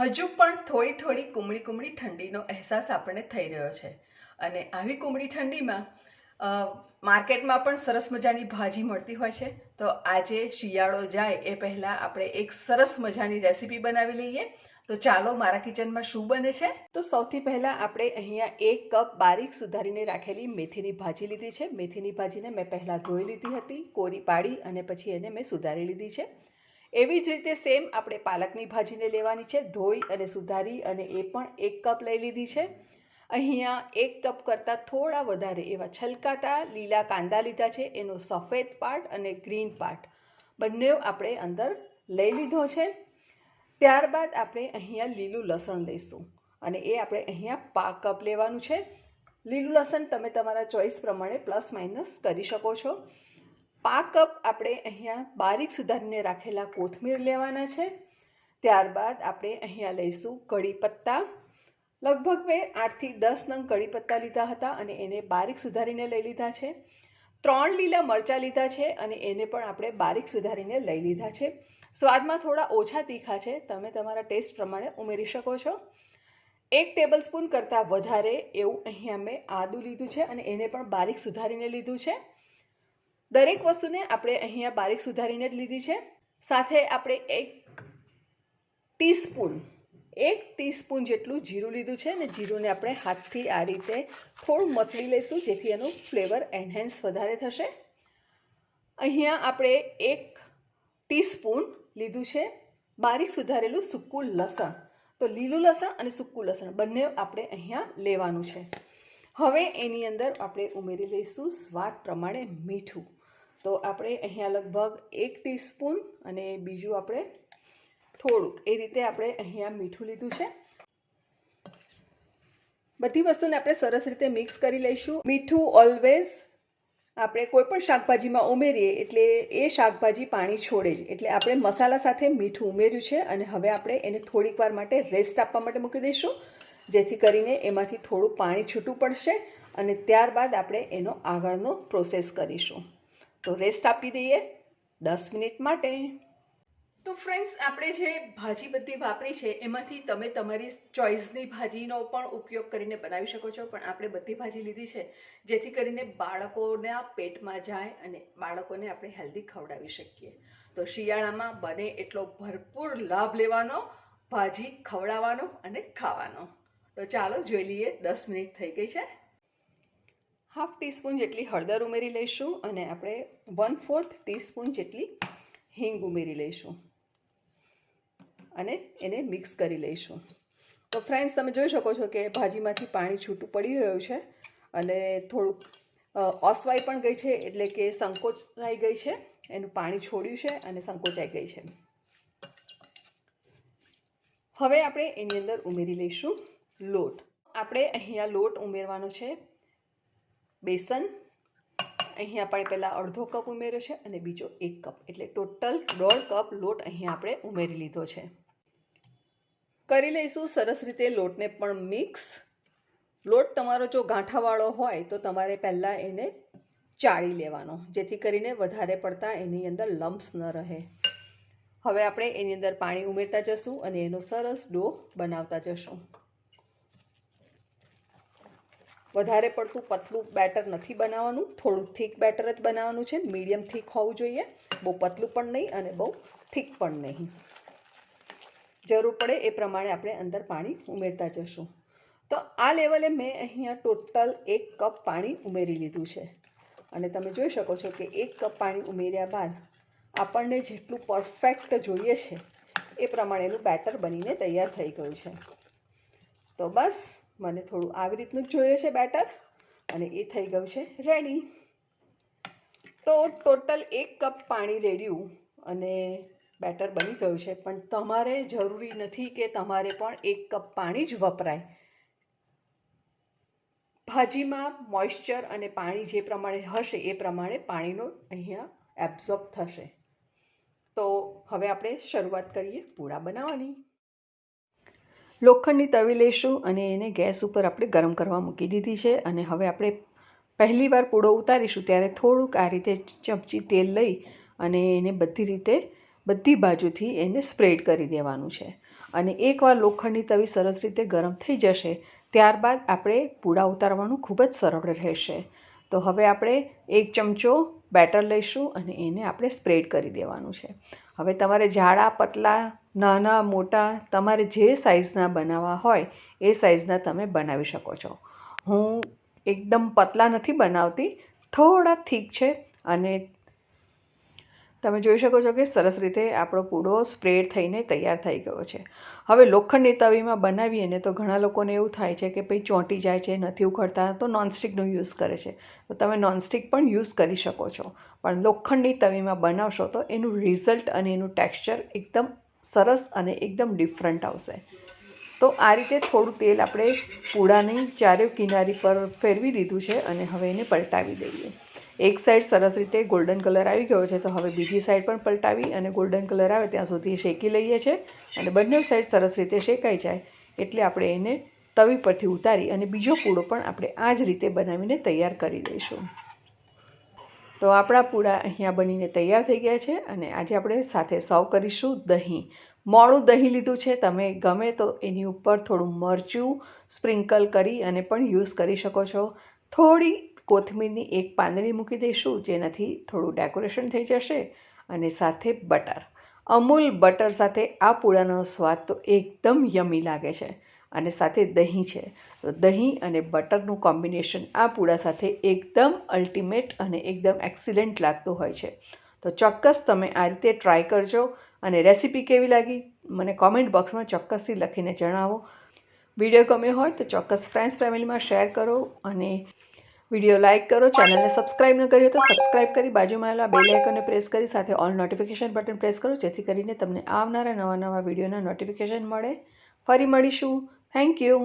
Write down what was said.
હજુ પણ થોડી થોડી કુમળી કુમળી ઠંડીનો અહેસાસ આપણને થઈ રહ્યો છે. અને આવી કુમળી ઠંડીમાં માર્કેટમાં પણ સરસ મજાની ભાજી મળતી હોય છે. તો આજે શિયાળો જાય એ પહેલાં આપણે એક સરસ મજાની રેસીપી બનાવી લઈએ. તો ચાલો મારા કિચનમાં શું બને છે? તો સૌથી પહેલાં આપણે અહીંયા એક કપ બારીક સુધારીને રાખેલી મેથીની ભાજી લીધી છે. મેથીની ભાજીને મેં પહેલાં ધોઈ લીધી હતી, કોરી પાડી અને પછી એને મેં સુધારી લીધી છે. એવી જ રીતે સેમ આપણે પાલકની ભાજીને લેવાની છે, ધોઈ અને સુધારી અને એ પણ એક કપ લઈ લીધી છે. અહીંયા એક કપ કરતાં થોડા વધારે એવા છલકાતા લીલા કાંદા લીધા છે, એનો સફેદ પાર્ટ અને ગ્રીન પાર્ટ. બંને આપણે અંદર લઈ લીધો છે. ત્યારબાદ આપણે અહીંયા લીલું લસણ લઈશું અને એ આપણે અહીંયા પા, કપ લેવાનું છે. લીલું લસણ તમે તમારા ચોઈસ પ્રમાણે પ્લસ માઇનસ કરી શકો છો. પા કપ આપણે અહીંયા બારીક સુધારીને રાખેલા કોથમીર લેવાના છે. ત્યારબાદ આપણે અહીંયા લઈશું કડી પત્તા. લગભગ મેં આઠથી દસ નંગ કડી પત્તા લીધા હતા અને એને બારીક સુધારીને લઈ લીધા છે. ત્રણ લીલા મરચાં લીધા છે અને એને પણ આપણે બારીક સુધારીને લઈ લીધા છે. સ્વાદમાં થોડા ઓછા તીખા છે, તમે તમારા ટેસ્ટ પ્રમાણે ઉમેરી શકો છો. એક ટેબલ સ્પૂન કરતાં વધારે એવું અહીંયા મેં આદું લીધું છે અને એને પણ બારીક સુધારીને લીધું છે. દરેક વસ્તુને આપણે અહીંયા બારીક સુધારીને જ લીધી છે. સાથે આપણે એક ટીસ્પૂન એક ટીસ્પૂન જેટલું જીરું લીધું છે અને જીરુંને આપણે હાથથી આ રીતે થોડું મસળી લઈશું જેથી એનું ફ્લેવર એન્હેન્સ વધારે થશે. અહીંયા આપણે એક ટીસ્પૂન લીધું છે બારીક સુધારેલું સૂકું લસણ. તો લીલું લસણ અને સૂકું લસણ બંને આપણે અહીંયા લેવાનું છે. હવે એની અંદર આપણે ઉમેરી લઈશું સ્વાદ પ્રમાણે મીઠું. તો આપણે અહીંયા લગભગ એક ટીસ્પૂન અને બીજું આપણે થોડુંક. એ રીતે આપણે અહીંયા મીઠું લીધું છે. બધી વસ્તુને આપણે સરસ રીતે મિક્સ કરી લઈશું. મીઠું ઓલવેઝ આપણે કોઈ પણ શાકભાજીમાં ઉમેરીએ એટલે એ શાકભાજી પાણી છોડે જ. એટલે આપણે મસાલા સાથે મીઠું ઉમેર્યું છે અને હવે આપણે એને થોડીક વાર માટે રેસ્ટ આપવા માટે મૂકી દઈશું. જેથી કરીને એમાંથી થોડું પાણી છૂટું પડશે અને ત્યારબાદ આપણે એનો આગળનો પ્રોસેસ કરીશું. તો રેસ્ટ આપી દઈએ દસ મિનિટ માટે. તો ફ્રેન્ડ્સ આપણે જે ભાજી બધી વાપરી છે, એમાંથી તમે તમારી ચોઈસની ભાજીનો પણ ઉપયોગ કરીને બનાવી શકો છો. પણ આપણે બધી ભાજી લીધી છે, જેથી કરીને બાળકોના પેટમાં જાય અને બાળકોને આપણે હેલ્ધી ખવડાવી શકીએ. તો શિયાળામાં બને એટલો ભરપૂર લાભ લેવાનો, ભાજી ખવડાવવાનો અને ખાવાનો. તો ચાલો જોઈ લઈએ, દસ મિનિટ થઈ ગઈ છે. હાફ ટીસ્પૂન જેટલી હળદર ઉમેરી લઈશું અને આપણે વન ફોર્થ ટીસ્પૂન જેટલી હિંગ ઉમેરી લઈશું. અને એને મિક્સ કરી લઈશું. તો ફ્રેન્ડ્સ, તમે જોઈ શકો છો કે ભાજીમાંથી પાણી છૂટું પડી રહ્યું છે અને થોડુંક ઓસવાઈ પણ ગઈ છે એટલે કે સંકોચાઈ ગઈ છે. એનું પાણી છોડ્યું છે અને સંકોચાઈ ગઈ છે. હવે આપણે એની અંદર ઉમેરી લઈશું લોટ. આપણે અહીંયા લોટ ઉમેરવાનો છે બેસન. અહીંયા આપણે પહેલાં અડધો કપ ઉમેર્યો છે અને બીજો એક કપ. એટલે ટોટલ દોઢ કપ લોટ અહીંયા આપણે ઉમેરી લીધો છે. કરી લઈશું સરસ રીતે લોટને પણ મિક્સ. લોટ તમારો જો ગાંઠાવાળો હોય તો તમારે પહેલાં એને ચાળી લેવાનો, જેથી કરીને વધારે પડતા એની અંદર લમ્પ્સ ન રહે. હવે આપણે એની અંદર પાણી ઉમેરતા જશું અને એનો સરસ ડો બનાવતા જશું. વધારે પડતું પતલું બેટર નથી બનાવવાનું. થોડું થીક બેટર જ બનાવવાનું છે. મીડિયમ થીક હોવું જોઈએ. બહુ પતલું પણ નહીં અને બહુ થીક પણ નહીં. જરૂર પડે એ પ્રમાણે આપણે અંદર પાણી ઉમેરતા જશું. તો આ લેવલે મેં અહીંયા ટોટલ એક કપ પાણી ઉમેરી લીધું છે. અને તમે જોઈ શકો છો કે એક કપ પાણી ઉમેર્યા બાદ આપણને જેટલું પરફેક્ટ જોઈએ છે એ પ્રમાણેનું બેટર બનીને તૈયાર થઈ ગયું છે. તો બસ મને થોડું આવી રીતનું જ જોઈએ છે બેટર અને એ થઈ ગયું છે રેડી તો ટોટલ એક કપ પાણી રેડ્યું અને બેટર બની ગયું છે. પણ તમારે જરૂરી નથી કે તમારે પણ એક કપ પાણી જ વપરાય. ભાજીમાં મોઇશ્ચર અને પાણી જે પ્રમાણે હશે એ પ્રમાણે પાણીનો અહીંયા એબ્ઝોર્બ થશે. તો હવે આપણે શરૂઆત કરીએ પૂડા બનાવવાની. લોખંડની તવી લઈશું અને એને ગેસ ઉપર આપણે ગરમ કરવા મૂકી દીધી છે અને હવે આપણે પહેલી વાર પૂડો ઉતારીશું ત્યારે થોડુંક આ રીતે ચમચી તેલ લઈ અને એને બધી રીતે બધી બાજુથી એને સ્પ્રેડ કરી દેવાનું છે. અને એકવાર લોખંડની તવી સરસ રીતે ગરમ થઈ જશે, ત્યારબાદ આપણે પૂડા ઉતારવાનું ખૂબ જ સરળ રહેશે. તો હવે આપણે એક ચમચો બેટર લઈશું અને એને આપણે સ્પ્રેડ કરી દેવાનું છે. હવે તમારે જાડા, પતલા, નાના, મોટા, તમારે જે સાઇઝના બનાવવા હોય, એ સાઇઝના તમે બનાવી શકો છો. હું એકદમ પતલા નથી બનાવતી, થોડા થીક છે અને તમે જોઈ શકો છો કે સરસ રીતે આપણો પૂડો સ્પ્રેડ થઈને તૈયાર થઈ ગયો છે. હવે લોખંડની તવીમાં બનાવીએ ને તો ઘણા લોકોને એવું થાય છે કે ભાઈ ચોંટી જાય છે, નથી ઉખડતા તો નોનસ્ટિકનો યુઝ કરે છે. તો તમે નોનસ્ટિક પણ યુઝ કરી શકો છો. પણ લોખંડની તવીમાં બનાવશો તો એનું રિઝલ્ટ અને એનું ટેક્સચર એકદમ સરસ અને એકદમ ડિફરન્ટ આવશે. તો આ રીતે થોડું તેલ આપણે પૂડાની ચારે કિનારી પર ફેરવી દીધું છે અને હવે એને પલટાવી દઈએ. એક સાઈડ સરસ રીતે ગોલ્ડન કલર આવી ગયો છે, તો હવે બીજી સાઈડ પણ પલટાવી અને ગોલ્ડન કલર આવે ત્યાં સુધી શેકી લઈએ છીએ અને બંને સાઈડ સરસ રીતે શેકાઈ જાય એટલે આપણે એને તવી પરથી ઉતારી અને બીજો પૂડો પણ આપણે આ જ રીતે બનાવીને તૈયાર કરી દઈશું તો આપણા પૂડા અહીંયા બનીને તૈયાર થઈ ગયા છે અને આજે આપણે સાથે સર્વ કરીશું દહીં. મોડું દહીં લીધું છે, તમે ગમે તો એની ઉપર થોડું મરચું સ્પ્રિંકલ કરી અને પણ યુઝ કરી શકો છો. થોડી કોથમીરની એક પાંદડી મૂકી દઈશું, જેનાથી થોડું ડેકોરેશન થઈ જશે અને સાથે બટર. અમૂલ બટર સાથે આ પૂળાનો સ્વાદ તો એકદમ યમી લાગે છે અને સાથે દહીં છે. તો દહીં અને બટરનું કોમ્બિનેશન આ પૂળા સાથે એકદમ અલ્ટિમેટ અને એકદમ એક્સિલન્ટ લાગતું હોય છે. તો ચોક્કસ તમે આ રીતે ટ્રાય કરજો અને રેસીપી કેવી લાગી મને કોમેન્ટ બોક્સમાં ચોક્કસથી લખીને જણાવો. વીડિયો ગમ્યો હોય તો ચોક્કસ ફ્રેન્ડ્સ ફેમિલીમાં શેર કરો અને વીડિયો લાઇક કરો, ચેનલને સબસ્ક્રાઇબ ન કરી તો સબસ્ક્રાઇબ કરી બાજુમાં આવેલા બેલ આઇકોનને પ્રેસ કરી સાથે ઓલ નોટિફિકેશન બટન પ્રેસ કરો, જેથી કરીને તમને આવનારા નવા નવા વિડીયોના નોટિફિકેશન મળે. ફરી મળીશું. Thank you